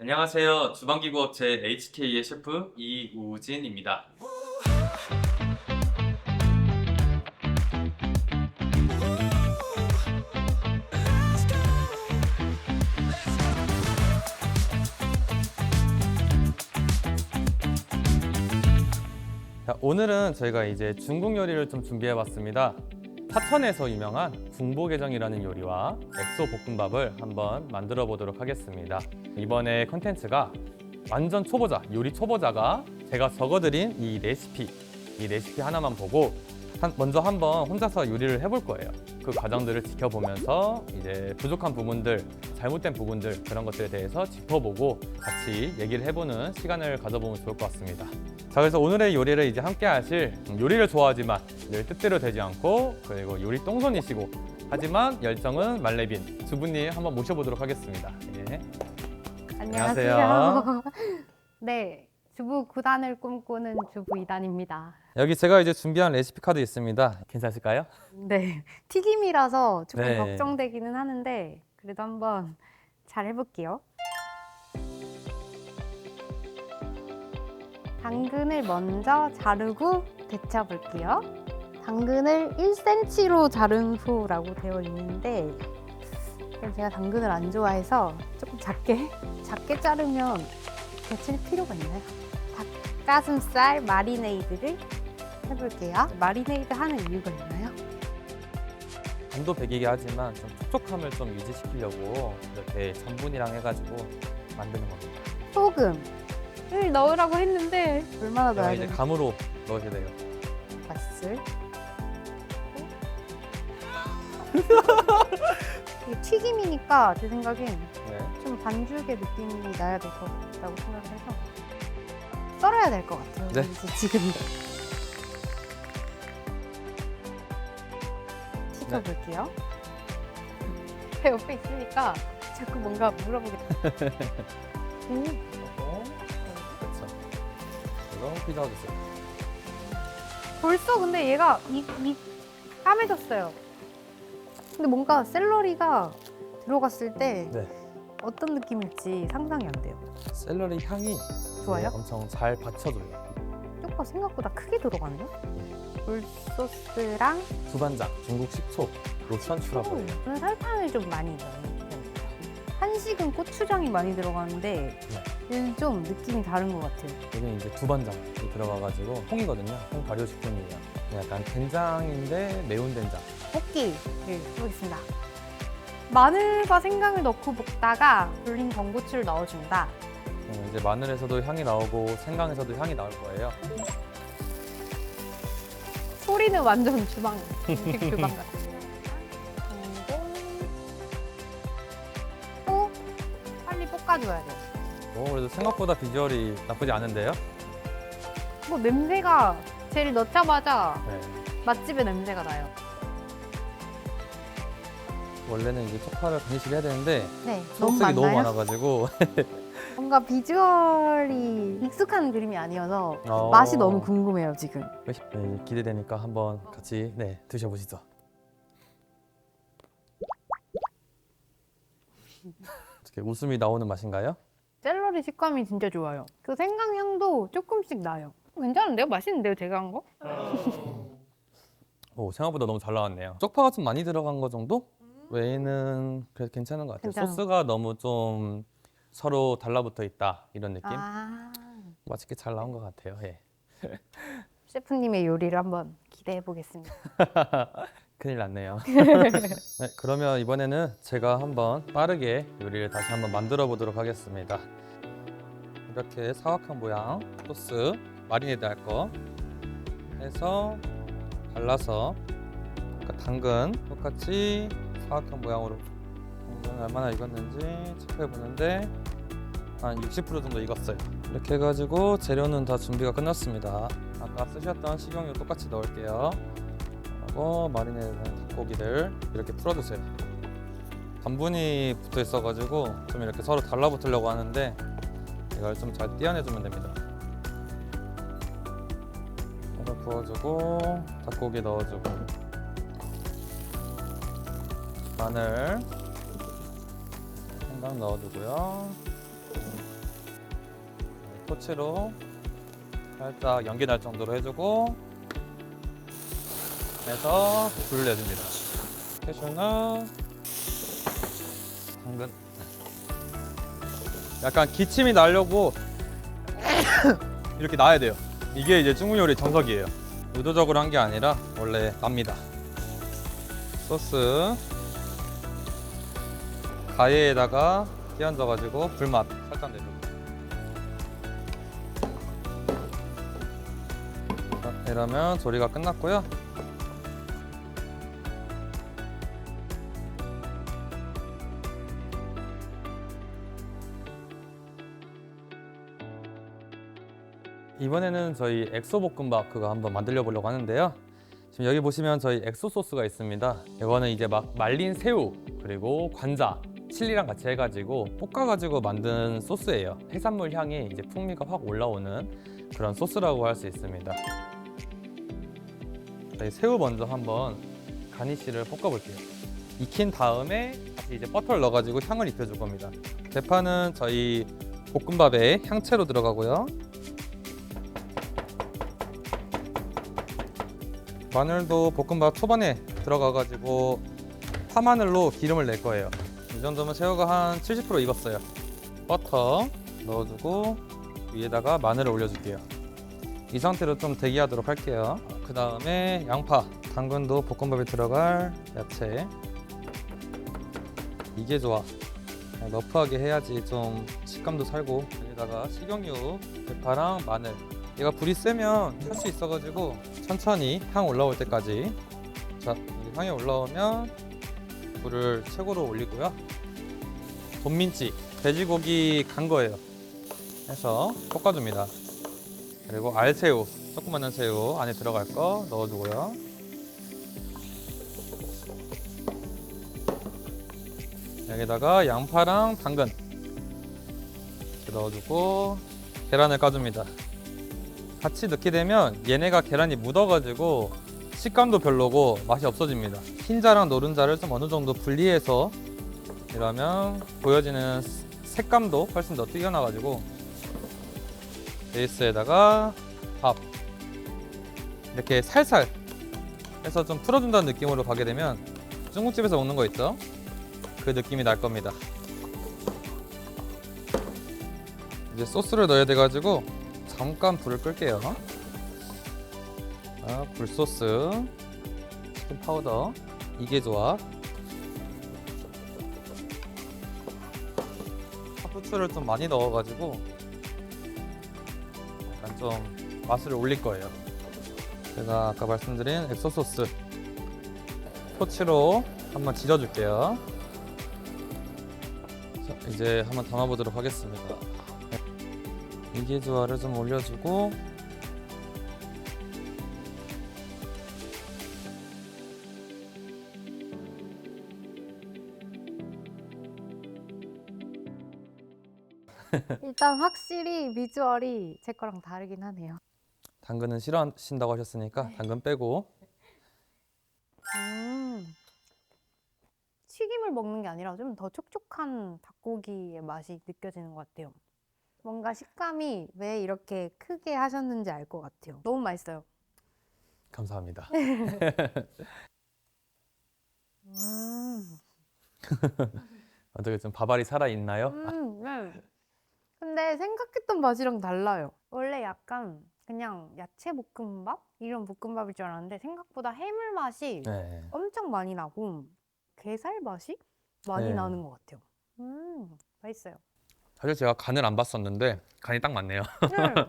안녕하세요. 주방기구 업체 HK의 셰프 이우진입니다. 자, 오늘은 저희가 이제 중국 요리를 좀 준비해 봤습니다. 사천에서 유명한 궁보게장이라는 요리와 엑소 볶음밥을 한번 만들어 보도록 하겠습니다. 이번에 컨텐츠가 완전 초보자, 요리 초보자가 제가 적어드린 이 레시피, 이 레시피 하나만 보고 한- 먼저 한번 혼자서 요리를 해볼 거예요. 그 과정들을 지켜보면서 이제 부족한 부분들, 잘못된 부분들 그런 것들에 대해서 짚어보고 같이 얘기를 해보는 시간을 가져보면 좋을 것 같습니다. 자 그래서 오늘의 요리를 이제 함께 하실 요리를 좋아하지만 늘 뜻대로 되지 않고 그리고 요리 똥손이시고 하지만 열정은 말레빈 두 분님 한번 모셔보도록 하겠습니다. 예. 안녕하세요. 안녕하세요. 네, 주부 구단을 꿈꾸는 주부 이단입니다. 여기 제가 이제 준비한 레시피 카드 있습니다. 괜찮으실까요? 네, 튀김이라서 조금 네. 걱정되기는 하는데 그래도 한번 잘 해볼게요. 당근을 먼저 자르고 데쳐 볼게요. 당근을 1cm로 자른 후라고 되어 있는데 제가 당근을 안 좋아해서 조금 작게 작게 자르면 데칠 필요가 있나요? 닭가슴살 마리네이드를 해볼게요. 마리네이드 하는 이유가 있나요? 간도 배기게 하지만 좀 촉촉함을 좀 유지시키려고 이렇게 전분이랑 해가지고 만드는 겁니다. 소금 을 넣으라고 했는데 얼마나 제가 넣어야 이제 되나? 감으로 넣으셔야 돼요. 맛을. 이게 튀김이니까 제 생각엔 네. 좀 반죽의 느낌이 나야 될 것 같다고 생각을 해서 썰어야 될 것 같아요. 네. 지금 튀겨볼게요. 제 옆에 있으니까 자꾸 뭔가 물어보게. 음, 그리고 그렇죠. 피자 주세요. 벌써 근데 얘가 이, 이 까매졌어요. 근데 뭔가 샐러리가 들어갔을 때 네. 어떤 느낌일지 상상이 안 돼요. 샐러리 향이 좋아요? 네, 엄청 잘 받쳐줘요. 쪽파 생각보다 크게 들어가네요. 굴소스랑 두반장, 중국 식초, 로션 추라고 해요. 저는 설탕을 좀 많이 넣는 편입니다. 한식은 고추장이 많이 들어가는데 얘는 좀 느낌이 다른 것 같아요. 여기 이제 두반장이 들어가가지고 홍이거든요. 홍 발효식품이에요. 약간 된장인데 매운 된장. 볶기 를 해보겠습니다. 마늘과 생강을 넣고 볶다가 불린 전고추를 넣어준다. 음, 이제 마늘에서도 향이 나오고 생강에서도 향이 나올 거예요. 소리는 완전 주방, 음식 주방 같아요. 그리고 또 빨리 볶아줘야 돼요. 오, 그래도 생각보다 비주얼이 나쁘지 않은데요? 뭐 냄새가 제일 넣자마자 네. 맛집의 냄새가 나요. 원래는 이제 쪽파를 간이시를 해야 되는데 네, 너무 소스가 많나요? 너무 많아가지고 뭔가 비주얼이 익숙한 그림이 아니어서 어. 맛이 너무 궁금해요 지금. 네, 기대되니까 한번 같이 네, 드셔보시죠. 어떻게 웃음이 나오는 맛인가요? 샐러리 식감이 진짜 좋아요. 그 생강 향도 조금씩 나요. 괜찮은데요? 맛있는데요? 제가 한 거? 오, 생각보다 너무 잘 나왔네요. 쪽파가 좀 많이 들어간 거 정도? 외에는 그래도 괜찮은 것 같아요. 괜찮아. 소스가 너무 좀 서로 달라붙어 있다 이런 느낌? 아 맛있게 잘 나온 것 같아요. 예. 셰프님의 요리를 한번 기대해 보겠습니다. 큰일 났네요. 네, 그러면 이번에는 제가 한번 빠르게 요리를 다시 한번 만들어 보도록 하겠습니다. 이렇게 사각형 모양 소스 마리네이드 할 거 해서 발라서 아까 당근 똑같이 사각형 모양으로 당근 얼마나 익었는지 체크해 보는데 한 60% 정도 익었어요. 이렇게 해가지고 재료는 다 준비가 끝났습니다. 아까 쓰셨던 식용유 똑같이 넣을게요. 하고 마리네이드된 닭고기를 이렇게 풀어주세요. 단분이 붙어 있어가지고 좀 이렇게 서로 달라붙으려고 하는데 이걸 좀 잘 떼어내주면 됩니다. 이거 부어주고 닭고기 넣어주고 마늘 생강 넣어주고요. 토치로 살짝 연기 날 정도로 해주고 해서 불을 내줍니다. 캐슈넛, 당근. 약간 기침이 나려고 이렇게 놔야 돼요. 이게 이제 중국 요리 정석이에요. 의도적으로 한 게 아니라 원래 납니다. 소스 가예에다가 끼얹어가지고 불맛 살짝 자, 이러면 조리가 끝났고요. 이번에는 저희 엑소 볶음밥 그거 한번 만들려 보려고 하는데요. 지금 여기 보시면 저희 엑소 소스가 있습니다. 이거는 이제 막 말린 새우 그리고 관자, 칠리랑 같이 해가지고 볶아가지고 만든 소스예요. 해산물 향이 이제 풍미가 확 올라오는 그런 소스라고 할 수 있습니다. 저희 새우 먼저 한번 가니쉬를 볶아볼게요. 익힌 다음에 이제 버터를 넣어가지고 향을 입혀줄 겁니다. 대파는 저희 볶음밥에 향채로 들어가고요. 마늘도 볶음밥 초반에 들어가가지고 파마늘로 기름을 낼 거예요. 이 정도면 새우가 한 70% 익었어요. 버터 넣어주고 위에다가 마늘을 올려줄게요. 이 상태로 좀 대기하도록 할게요. 그 다음에 양파, 당근도 볶음밥에 들어갈 야채. 이게 좋아. 러프하게 해야지 좀 식감도 살고 여기다가 식용유, 대파랑 마늘. 얘가 불이 세면 탈 수 있어가지고 천천히 향 올라올 때까지. 자 향이 올라오면 불을 최고로 올리고요. 돈민지 돼지고기 간 거예요. 해서 볶아줍니다. 그리고 알새우 조그마한 새우 안에 들어갈 거 넣어주고요. 여기다가 양파랑 당근 넣어주고 계란을 까줍니다 같이 넣게 되면 얘네가 계란이 묻어가지고 식감도 별로고 맛이 없어집니다. 흰자랑 노른자를 좀 어느 정도 분리해서 이러면 보여지는 색감도 훨씬 더 뛰어나가지고 베이스에다가 밥 이렇게 살살 해서 좀 풀어준다는 느낌으로 가게 되면 중국집에서 먹는 거 있죠? 그 느낌이 날 겁니다. 이제 소스를 넣어야 돼가지고 잠깐 불을 끌게요. 아, 굴소스, 치킨 파우더, 이게 좋아. 후추를 좀 많이 넣어가지고 약간 좀 맛을 올릴 거예요. 제가 아까 말씀드린 엑소 소스 토치로 한번 지져줄게요. 자, 이제 한번 담아보도록 하겠습니다. 조화를 좀 올려주고 일단 확실히 비주얼이 제 거랑 다르긴 하네요. 당근은 싫어하신다고 하셨으니까 당근 빼고 음. 튀김을 먹는 게 아니라 좀 더 촉촉한 닭고기의 맛이 느껴지는 것 같아요. 뭔가 식감이 왜 이렇게 크게 하셨는지 알 것 같아요. 너무 맛있어요. 감사합니다. 음. 어떻게 좀 밥알이 살아 있나요? 음, 네. 근데 생각했던 맛이랑 달라요. 원래 약간 그냥 야채 볶음밥? 이런 볶음밥일 줄 알았는데 생각보다 해물 맛이 네. 엄청 많이 나고 게살 맛이 많이 네. 나는 것 같아요. 음, 맛있어요. 사실 제가 간을 안 봤었는데 간이 딱 맞네요. 네.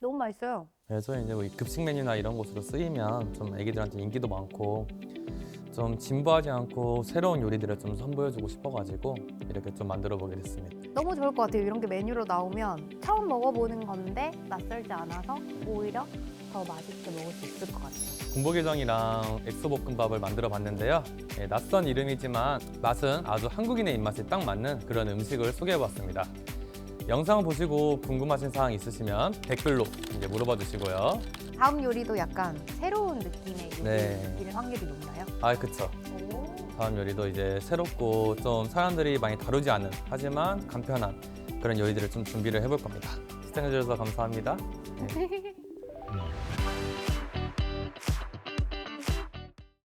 너무 맛있어요. 그래서 이제 뭐이 급식 메뉴나 이런 곳으로 쓰이면 좀 애기들한테 인기도 많고 좀 진부하지 않고 새로운 요리들을 좀 선보여주고 싶어가지고 이렇게 좀 만들어 보게 됐습니다. 너무 좋을 것 같아요. 이런 게 메뉴로 나오면 처음 먹어보는 건데 낯설지 않아서 오히려 더 맛있게 먹을 수 있을 것 같아요. 군복게장이랑 엑소볶음밥을 만들어 봤는데요. 예, 낯선 이름이지만 맛은 아주 한국인의 입맛에 딱 맞는 그런 음식을 소개해 봤습니다. 영상 보시고 궁금하신 사항 있으시면 댓글로 이제 물어봐 주시고요. 다음 요리도 약간 새로운 느낌의 네. 요리일 확률이 높나요? 아, 그쵸. 오. 다음 요리도 이제 새롭고 좀 사람들이 많이 다루지 않은 하지만 간편한 그런 요리들을 좀 준비를 해볼 겁니다. 시청해주셔서 감사합니다. 네.